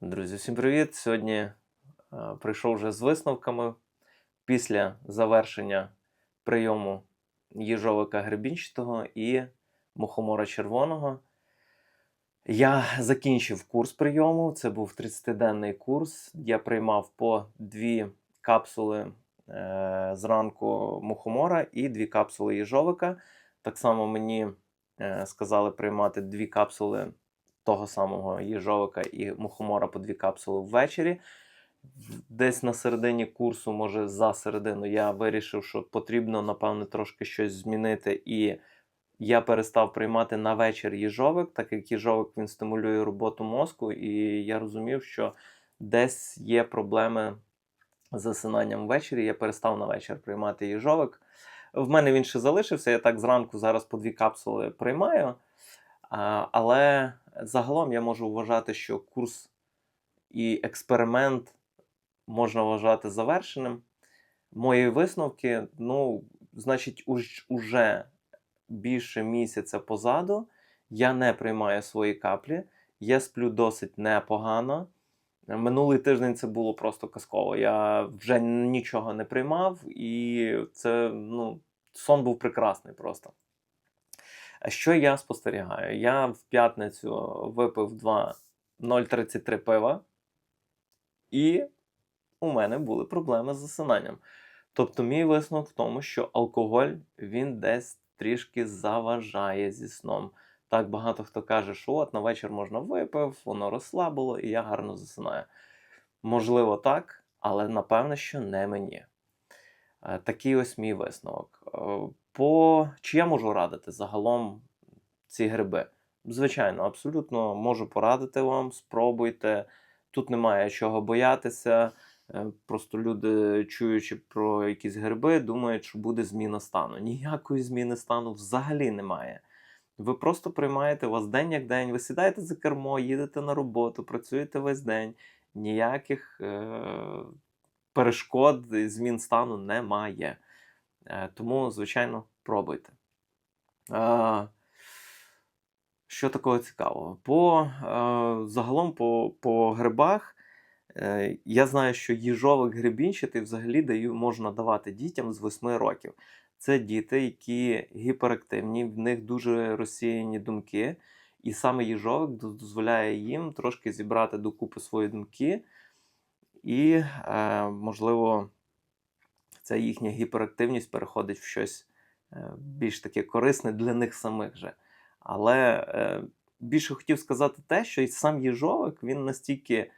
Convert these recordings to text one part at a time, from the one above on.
Друзі, всім привіт! Сьогодні е, прийшов вже з висновками після завершення прийому їжовика гребінчатого і мухомора червоного. Я закінчив курс прийому. Це був 30-денний курс. Я приймав по дві капсули е, зранку мухомора і дві капсули їжовика. Так само мені е, сказали приймати дві капсули того самого їжовика і мухомора по дві капсули ввечері. Десь на середині курсу, може за середину, я вирішив, що потрібно, напевно, трошки щось змінити. І я перестав приймати на вечір їжовик, так як їжовик він стимулює роботу мозку, і я розумів, що десь є проблеми з засинанням ввечері. Я перестав на вечір приймати їжовик. В мене він ще залишився. Я так зранку зараз по дві капсули приймаю. Але загалом я можу вважати, що курс і експеримент можна вважати завершеним. Мої висновки, ну, значить, уж, уже більше місяця позаду я не приймаю свої каплі, я сплю досить непогано. Минулий тиждень це було просто казково. Я вже нічого не приймав, і це ну, сон був прекрасний просто. Що я спостерігаю? Я в п'ятницю випив 2 0,33 пива, і у мене були проблеми з засинанням. Тобто, мій висновок в тому, що алкоголь він десь трішки заважає зі сном. Так багато хто каже, що от на вечір можна випив, воно розслабило, і я гарно засинаю. Можливо, так, але напевно, що не мені. Е, Такий ось мій висновок. По чи я можу радити загалом ці гриби? Звичайно, абсолютно можу порадити вам, спробуйте. Тут немає чого боятися. Е, Просто люди, чуючи про якісь гриби, думають, що буде зміна стану. Ніякої зміни стану взагалі немає. Ви просто приймаєте вас день як день, ви сідаєте за кермо, їдете на роботу, працюєте весь день. Ніяких е- перешкод, змін стану немає. Е, тому, звичайно, пробуйте. Е, що такого цікавого? По, е, загалом по, по грибах я знаю, що їжовик грибінчатий взагалі даю, можна давати дітям з 8 років. Це діти, які гіперактивні, в них дуже розсіяні думки. І саме їжовик дозволяє їм трошки зібрати докупи свої думки, і, можливо, ця їхня гіперактивність переходить в щось е, більш таке корисне для них самих же. Але е, більше хотів сказати те, що і сам їжовик він настільки е,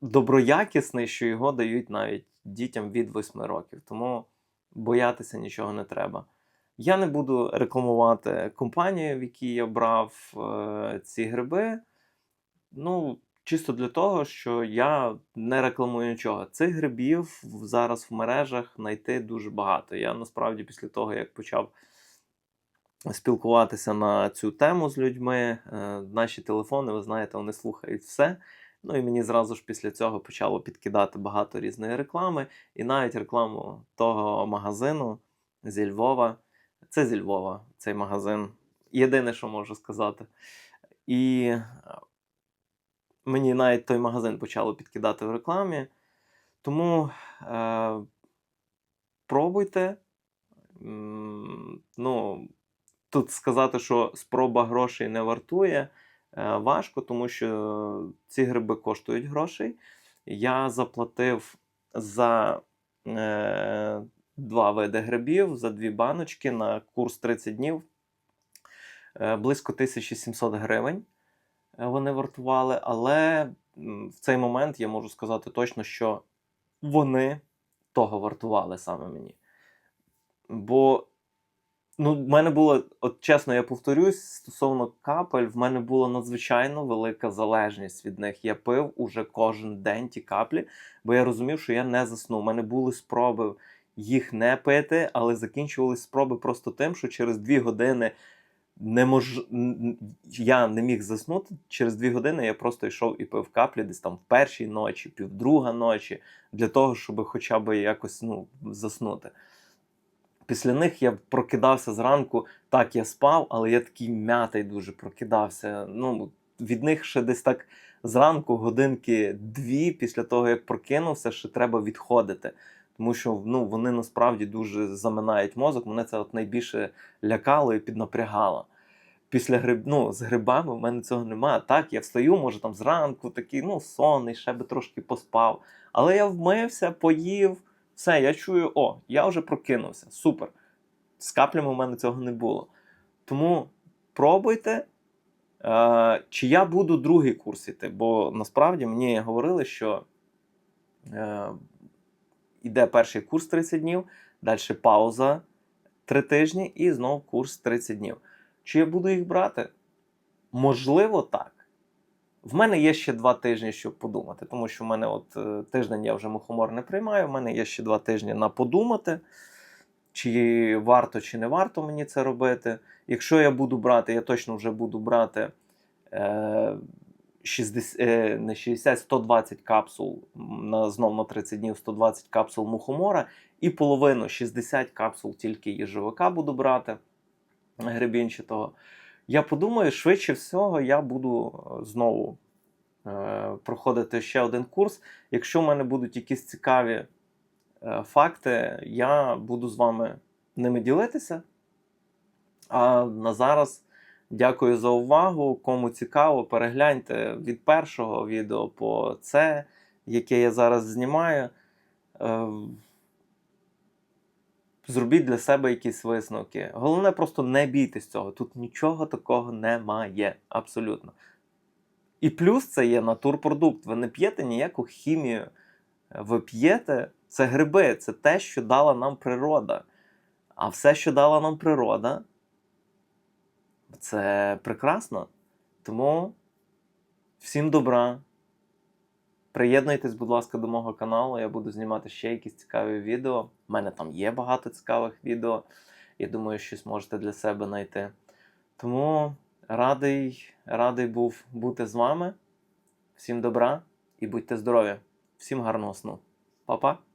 доброякісний, що його дають навіть дітям від 8 років. Тому боятися нічого не треба. Я не буду рекламувати компанію, в якій я брав ці гриби. Ну, чисто для того, що я не рекламую нічого. Цих грибів зараз в мережах знайти дуже багато. Я насправді після того, як почав спілкуватися на цю тему з людьми, е, наші телефони, ви знаєте, вони слухають все. Ну і мені зразу ж після цього почало підкидати багато різної реклами, і навіть рекламу того магазину зі Львова. Це зі Львова, цей магазин. Єдине, що можу сказати. І мені навіть той магазин почало підкидати в рекламі. Тому е, пробуйте. Ну, тут сказати, що спроба грошей не вартує, е, важко, тому що ці гриби коштують грошей. Я заплатив за е, два види грибів, за дві баночки на курс 30 днів. Е, близько 1700 гривень вони вартували, але в цей момент я можу сказати точно, що вони того вартували саме мені. Бо ну, в мене було, от чесно, я повторюсь, стосовно капель, в мене була надзвичайно велика залежність від них. Я пив уже кожен день ті каплі, бо я розумів, що я не засну. У мене були спроби їх не пити, але закінчувалися спроби просто тим, що через дві години не мож... я не міг заснути. Через дві години я просто йшов і пив каплі десь там в першій ночі, півдруга ночі, для того, щоб хоча б якось ну, заснути. Після них я прокидався зранку. Так, я спав, але я такий м'ятий дуже прокидався. Ну, від них ще десь так зранку, годинки дві, після того як прокинувся, ще треба відходити. Тому що ну, вони насправді дуже заминають мозок. Мене це от найбільше лякало і піднапрягало. Після гриб, ну, з грибами в мене цього немає. Так, я встаю, може там зранку, такий, ну, сонний, ще би трошки поспав. Але я вмився, поїв, все, я чую, о, я вже прокинувся. Супер. З каплями в мене цього не було. Тому пробуйте. Е, чи я буду другий курс іти? Бо насправді мені говорили, що е, іде перший курс 30 днів, далі пауза 3 тижні і знову курс 30 днів. Чи я буду їх брати? Можливо, так. В мене є ще два тижні, щоб подумати, тому що в мене от е, тиждень я вже мухомор не приймаю. В мене є ще два тижні на подумати, чи варто, чи не варто мені це робити. Якщо я буду брати, я точно вже буду брати е, 60, е, не 60, 120 капсул на, знов на 30 днів, 120 капсул мухомора, і половину 60 капсул тільки їжовика буду брати гребінчатого. Я подумаю, швидше всього, я буду е, знову е, проходити ще один курс. Якщо в мене будуть якісь цікаві е, факти, я буду з вами ними ділитися. А на зараз дякую за увагу. Кому цікаво, перегляньте від першого відео по це, яке я зараз знімаю. Е, Зробіть для себе якісь висновки. Головне, просто не бійтесь цього. Тут нічого такого немає. Абсолютно. І плюс це є натурпродукт. Ви не п'єте ніяку хімію. Ви п'єте це гриби, це те, що дала нам природа. А все, що дала нам природа, це прекрасно. Тому всім добра. Приєднуйтесь, будь ласка, до мого каналу. Я буду знімати ще якісь цікаві відео. У мене там є багато цікавих відео. Я думаю, щось можете для себе знайти. Тому радий, радий був бути з вами. Всім добра і будьте здорові! Всім гарного сну. Па-па!